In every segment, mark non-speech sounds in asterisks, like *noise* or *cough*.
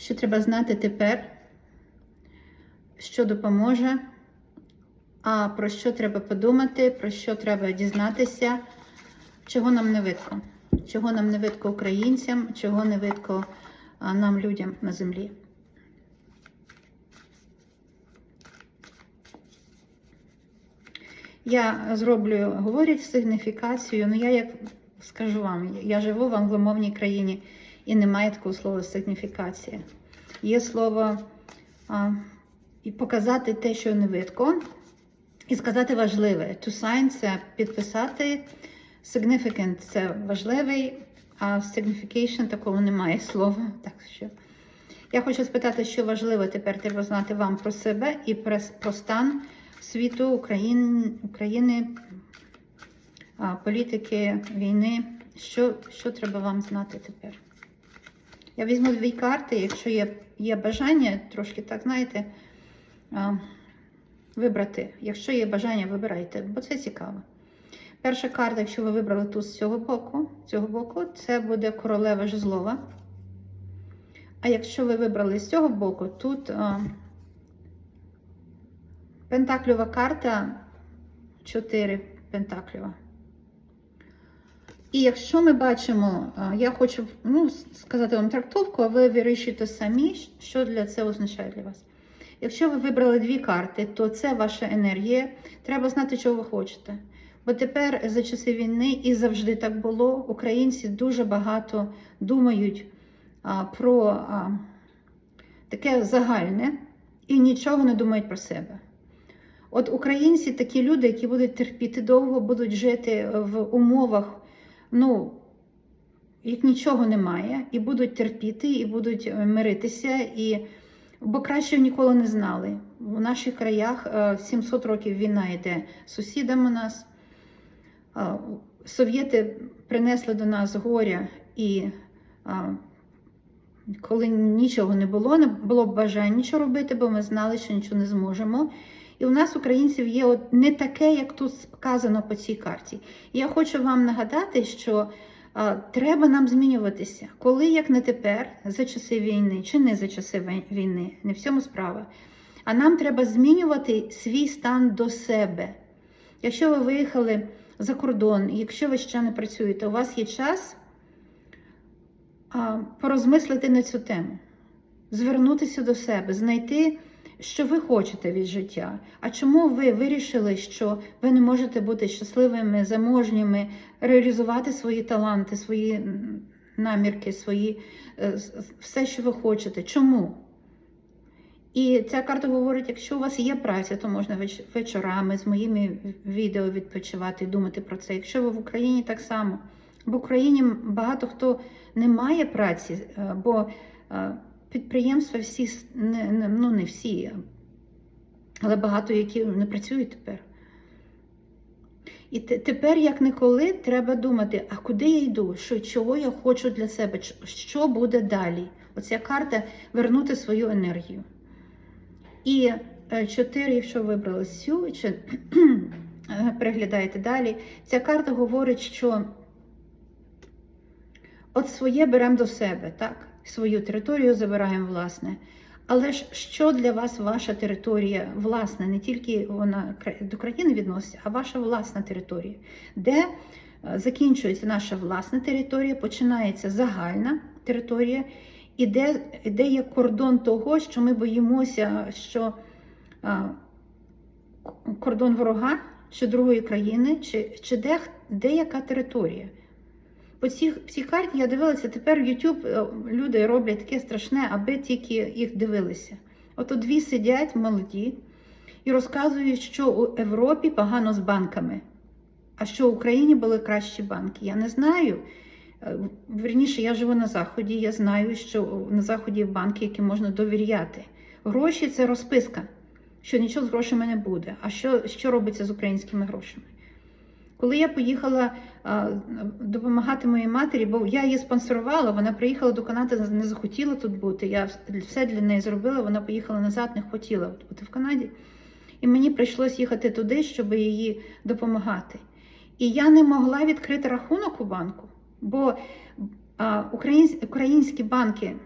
що треба знати тепер, що допоможе, а про що треба подумати, про що треба дізнатися, чого нам не видко, чого нам не видко українцям, чого не видко нам, людям на землі. Я зроблю, говорять сигніфікацію, ну я як скажу вам, я живу в англомовній країні і немає такого слова сигніфікація. Є слово а, і показати те, що не видко, і сказати важливе. To sign – це підписати, significant – це важливий, а signification такого немає слова. Так що я хочу спитати, що важливо тепер треба знати вам про себе і про, стан світу, України, України політики, війни. Що, що треба вам знати тепер? Я візьму дві карти, якщо є, є бажання, трошки так, знаєте, а, вибрати. Якщо є бажання, вибирайте, бо це цікаво. Перша карта, якщо ви вибрали тут з цього боку, цього боку, це буде королева жезлова. А якщо ви вибрали з цього боку, тут а, пентакльова карта 4 пентакльова. І якщо ми бачимо, я хочу ну, сказати вам трактовку, а ви вирішуєте самі, що для це означає для вас. Якщо ви вибрали дві карти, то це ваша енергія. Треба знати, що ви хочете. Бо тепер за часи війни і завжди так було. Українці дуже багато думають а, про а, таке загальне і нічого не думають про себе. От українці такі люди, які будуть терпіти довго, будуть жити в умовах, ну, як нічого немає, і будуть терпіти, і будуть е, миритися, і бо краще ніколи не знали. У наших краях е, 700 років війна йде з сусідами у нас. Е, Совєти принесли до нас горя, і е, коли нічого не було, не було б бажання нічого робити, бо ми знали, що нічого не зможемо. І у нас, українців, є от не таке, як тут сказано по цій карті. І я хочу вам нагадати, що а, треба нам змінюватися. Коли, як не тепер, за часи війни, чи не за часи війни, не в цьому справа. А нам треба змінювати свій стан до себе. Якщо ви виїхали за кордон, якщо ви ще не працюєте, у вас є час порозмислити на цю тему, звернутися до себе, знайти, що ви хочете від життя. А чому ви вирішили, що ви не можете бути щасливими, заможніми, реалізувати свої таланти, свої намірки, свої, е, все, що ви хочете? Чому? І ця карта говорить, якщо у вас є праця, то можна веч- вечорами з моїми відео відпочивати і думати про це. Якщо ви в Україні так само. В Україні багато хто не має праці, е, бо е, підприємства всі, не, ну не всі, але багато які не працюють тепер. І те- тепер, як ніколи, треба думати, а куди я йду, що, чого я хочу для себе, що буде далі. Оця карта вернути свою енергію. І е, чотири, якщо вибрали цю, чи *clears throat* е, переглядаєте далі, ця карта говорить, що от своє беремо до себе, так? Свою територію забираємо, власне. Але ж що для вас ваша територія власна, не тільки вона до країни відноситься, а ваша власна територія, де е, закінчується наша власна територія, починається загальна територія, і де, де є кордон того, що ми боїмося, що а, кордон ворога чи другої країни, чи, чи де, де яка територія. По цій, цій карті я дивилася, тепер в YouTube е, люди роблять таке страшне, аби тільки їх дивилися. Ото дві сидять молоді і розказують, що у Європі погано з банками, а що в Україні були кращі банки. Я не знаю. Е, Верніше, я живу на Заході, я знаю, що на Заході банки, яким можна довіряти. Гроші це розписка, що нічого з грошима не буде. А що, що робиться з українськими грошами? Коли я поїхала допомагати моїй матері, бо я її спонсорувала, вона приїхала до Канади, не захотіла тут бути. Я все для неї зробила, вона поїхала назад, не хотіла бути в Канаді. І мені прийшлось їхати туди, щоб їй допомагати. І я не могла відкрити рахунок у банку, бо українські банки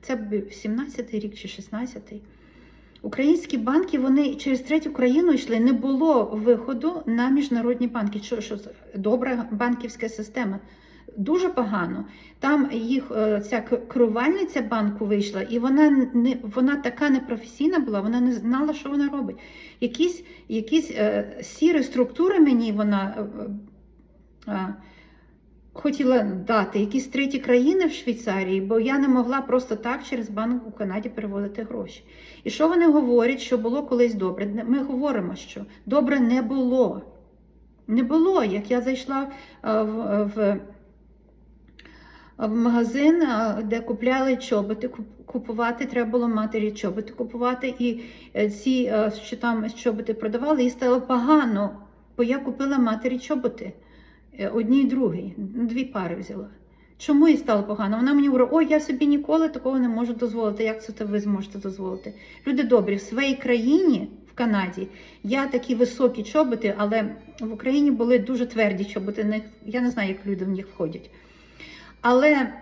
це б 17-й рік чи 16-й. Українські банки вони через третю країну йшли. Не було виходу на міжнародні банки. Що, що добра банківська система? Дуже погано. Там їх е, ця керувальниця банку вийшла, і вона не вона така непрофесійна була, вона не знала, що вона робить. Якісь, якісь е, сірі структури мені вона е, е, хотіла дати, якісь треті країни в Швейцарії, бо я не могла просто так через банк у Канаді переводити гроші. І що вони говорять, що було колись добре? Ми говоримо, що добре не було. Не було. Як я зайшла е, в, в, в магазин, е, де купляли чоботи, купувати, треба було матері чоботи купувати, і е, ці, що там чоботи продавали, їй стало погано, бо я купила матері чоботи. Е, Одній і другій, дві пари взяла. Чому їй стало погано? Вона мені говорила, ой, я собі ніколи такого не можу дозволити. Як це ви зможете дозволити? Люди добрі, в своїй країні, в Канаді, я такі високі чоботи, але в Україні були дуже тверді чоботи. Я не знаю, як люди в них входять. Але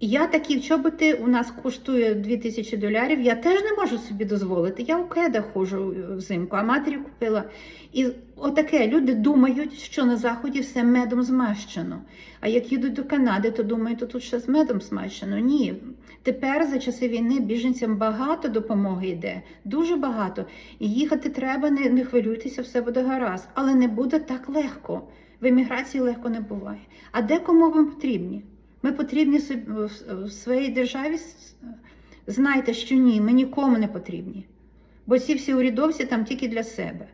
я такі чоботи у нас коштує 2000 долярів. Я теж не можу собі дозволити. Я у кеда ходжу взимку, а матері купила. І отаке люди думають, що на заході все медом змащено. А як їдуть до Канади, то думають, то тут ще з медом змащено. Ні. Тепер за часи війни біженцям багато допомоги йде, дуже багато. І їхати треба, не, не хвилюйтеся, все буде гаразд. Але не буде так легко. В еміграції легко не буває. А де кому ми потрібні? Ми потрібні в- своїй державі. Знайте, що ні, ми нікому не потрібні. Бо ці всі урядовці там тільки для себе.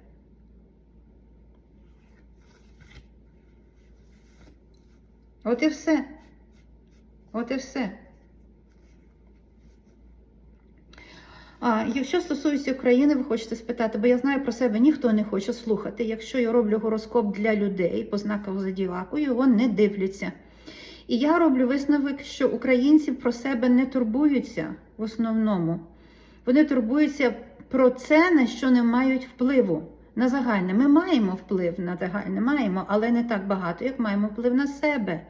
От і все. От і все. А якщо стосується України, ви хочете спитати, бо я знаю про себе, ніхто не хоче слухати. Якщо я роблю гороскоп для людей по знаках зодіаку, його не дивляться. І я роблю висновок, що українці про себе не турбуються в основному. Вони турбуються про це, на що не мають впливу. На загальне. Ми маємо вплив на загальне, маємо, але не так багато, як маємо вплив на себе.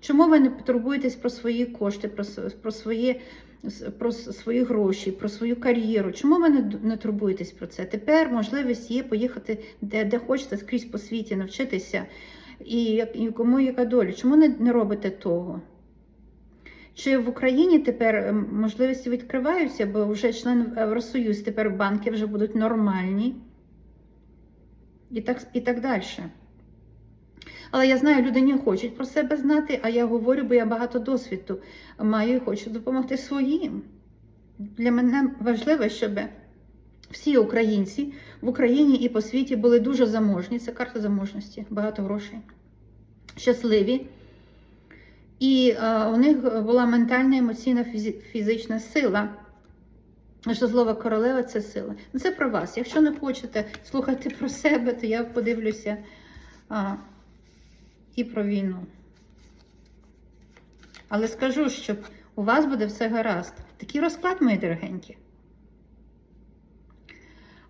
Чому ви не турбуєтесь про свої кошти, про, про, свої, про свої гроші, про свою кар'єру? Чому ви не, не турбуєтесь про це? Тепер можливість є поїхати де, де хочете скрізь по світі, навчитися. І, кому яка доля? Чому не, не робите того? Чи в Україні тепер ем, можливості відкриваються, бо вже член Євросоюз, тепер банки вже будуть нормальні і так, і так далі. Але я знаю, люди не хочуть про себе знати, а я говорю, бо я багато досвіду маю і хочу допомогти своїм. Для мене важливо, щоб всі українці в Україні і по світі були дуже заможні. Це карта заможності, багато грошей, щасливі. І е, у них була ментальна, емоційна, фізична сила. Що слово королева це сила. Ну, Це про вас. Якщо не хочете слухати про себе, то я подивлюся а, і про війну. Але скажу, що у вас буде все гаразд. Такий розклад, мої дорогенькі.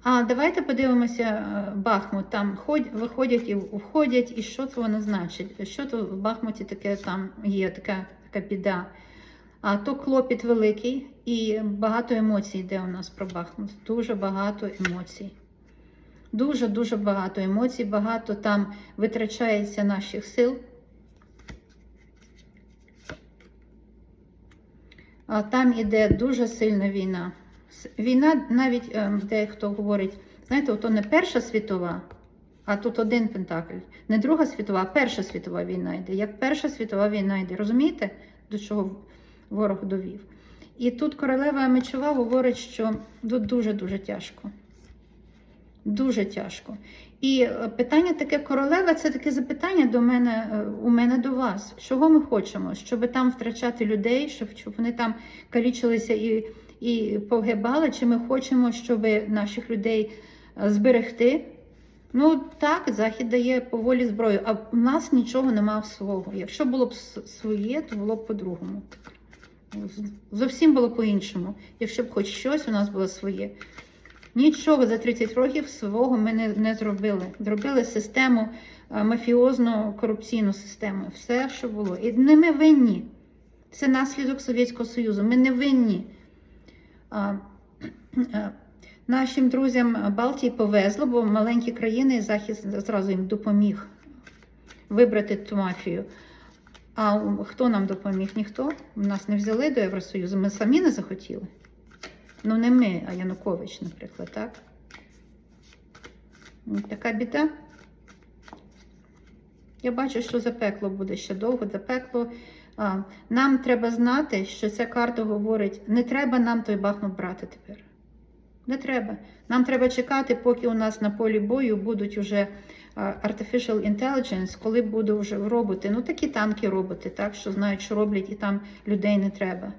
А давайте подивимося е, Бахмут. Там ходь, виходять і входять, і що це воно значить? Що то в Бахмуті таке там є, така, така біда. А то клопіт великий і багато емоцій йде у нас про Бахмут. Дуже багато емоцій. Дуже-дуже багато емоцій, багато там витрачається наших сил. А там іде дуже сильна війна. Війна навіть ем, дехто говорить, знаєте, ото не Перша світова, а тут один Пентакль. Не Друга світова, а Перша світова війна йде. Як Перша світова війна йде. Розумієте, до чого ворог довів? І тут королева мечова говорить, що тут дуже-дуже тяжко. Дуже тяжко. І е, питання таке королева це таке запитання до мене, е, у мене до вас. Чого ми хочемо? Щоб там втрачати людей, щоб, щоб вони там калічилися і, і погибали, чи ми хочемо, щоб наших людей е, зберегти? Ну так, Захід дає поволі зброю, а в нас нічого немає свого. Якщо було б своє, то було б по-другому. Зовсім було по-іншому. Якщо б хоч щось у нас було своє. Нічого за 30 років свого ми не, не зробили. Зробили систему е, мафіозну корупційну систему. Все, що було. І не ми винні. Це наслідок Совєтського Союзу. Ми не винні. А, Нашим друзям Балтії повезло, бо маленькі країни Захід зразу їм допоміг вибрати ту мафію. А хто нам допоміг? Ніхто. Нас не взяли до Євросоюзу. Ми самі не захотіли. Ну, не ми, а Янукович, наприклад, так? Така біда. Я бачу, що запекло буде ще довго, запекло. Нам треба знати, що ця карта говорить: не треба нам той Бахмут брати тепер. Не треба. Нам треба чекати, поки у нас на полі бою будуть уже artificial intelligence, коли будуть вже роботи. Ну, такі танки роботи, так, що знають, що роблять, і там людей не треба.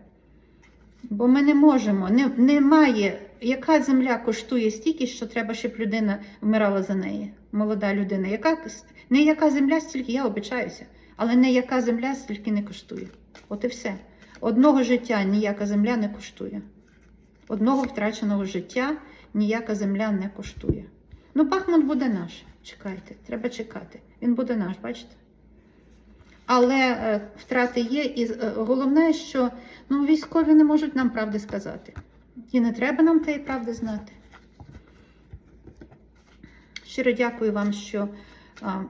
Бо ми не можемо, не, немає, яка земля коштує стільки, що треба, щоб людина вмирала за неї, молода людина. Яка, не яка земля, стільки, я обичаюся, але не яка земля стільки не коштує. От і все. Одного життя ніяка земля не коштує. Одного втраченого життя ніяка земля не коштує. Ну, Бахмут буде наш. Чекайте, треба чекати. Він буде наш, бачите? Але е, втрати є, і е, головне, що ну, військові не можуть нам правди сказати. І не треба нам тієї правди знати. Щиро дякую вам, що діл,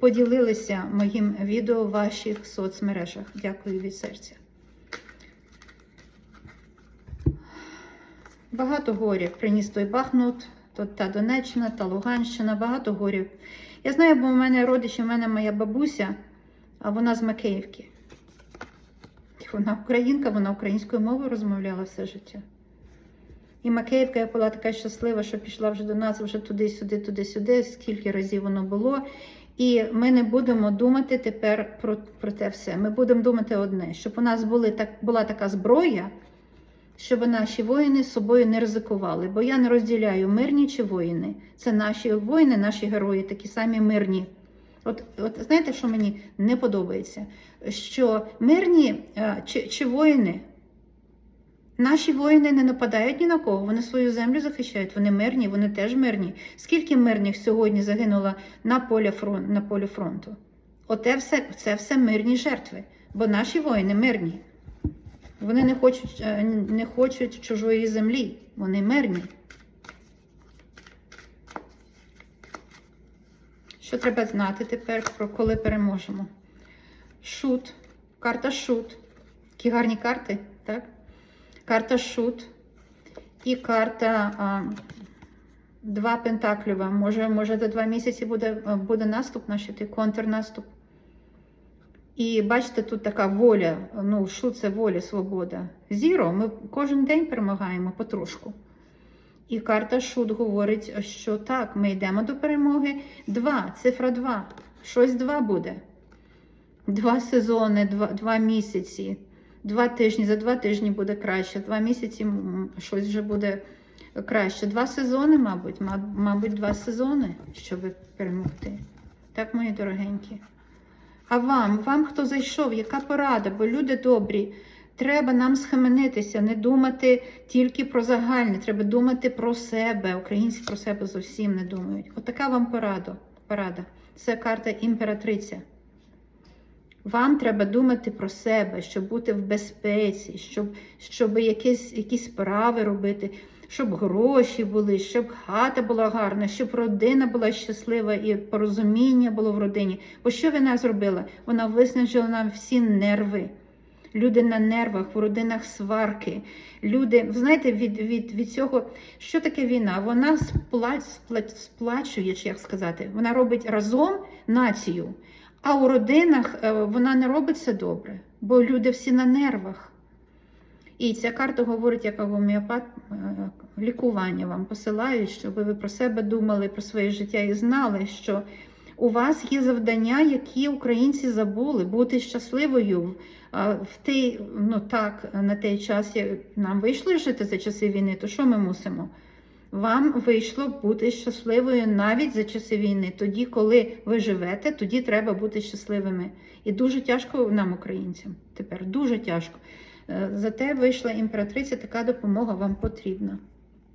поділилися моїм відео в ваших соцмережах. Дякую від серця. Багато горів приніс той Бахмут, то та Донеччина, та Луганщина, багато горів. Я знаю, бо у мене родичі, у мене моя бабуся, а вона з Макеївки. Вона українка, вона українською мовою розмовляла все життя. І Макеївка я була така щаслива, що пішла вже до нас, вже туди-сюди, туди-сюди, скільки разів воно було. І ми не будемо думати тепер про про те все. Ми будемо думати одне, щоб у нас були, так, була така зброя, щоб наші воїни з собою не ризикували. Бо я не розділяю мирні чи воїни. Це наші воїни, наші герої, такі самі мирні. От, от знаєте, що мені не подобається? Що мирні чи, чи воїни, наші воїни не нападають ні на кого, вони свою землю захищають, вони мирні, вони теж мирні. Скільки мирних сьогодні загинуло на полі фронту? На полі фронту? Оте все, це все мирні жертви, бо наші воїни мирні. Вони не хочуть, не хочуть чужої землі, вони мирні. Що треба знати тепер, про коли переможемо? Шут, карта шут. Які гарні карти, так? Карта шут і карта а, два пентаклюва. Може, може за два місяці буде буде наступ наш, контрнаступ. І бачите, тут така воля, ну, шут це воля, свобода. Зіро, ми кожен день перемагаємо потрошку. І карта Шут говорить, що так, ми йдемо до перемоги. Два, цифра два. Щось два буде. Два сезони, два, два місяці, два тижні. За два тижні буде краще. Два місяці щось вже буде краще. Два сезони, мабуть, мабуть, два сезони, щоб перемогти. Так, мої дорогенькі. А вам, вам, хто зайшов, яка порада? Бо люди добрі. Треба нам схаменитися, не думати тільки про загальне, треба думати про себе. Українці про себе зовсім не думають. Отака вам порада. порада. Це карта імператриця. Вам треба думати про себе, щоб бути в безпеці, щоб щоб якісь, якісь справи робити, щоб гроші були, щоб хата була гарна, щоб родина була щаслива і порозуміння було в родині. Бо що вона зробила? Вона виснажила нам всі нерви люди на нервах, в родинах сварки. Люди, знаєте, від від, від цього, що таке війна? Вона сплач, сплач, сплачує, як сказати, вона робить разом націю, а у родинах е, вона не робить все добре, бо люди всі на нервах. І ця карта говорить, як гомеопат, е, лікування вам посилають, щоб ви про себе думали, про своє життя і знали, що у вас є завдання, які українці забули, бути щасливою в той, ну так, на той час як нам вийшло жити за часи війни, то що ми мусимо? Вам вийшло бути щасливою навіть за часи війни. Тоді, коли ви живете, тоді треба бути щасливими. І дуже тяжко нам, українцям, тепер дуже тяжко. Е, зате вийшла імператриця, така допомога вам потрібна.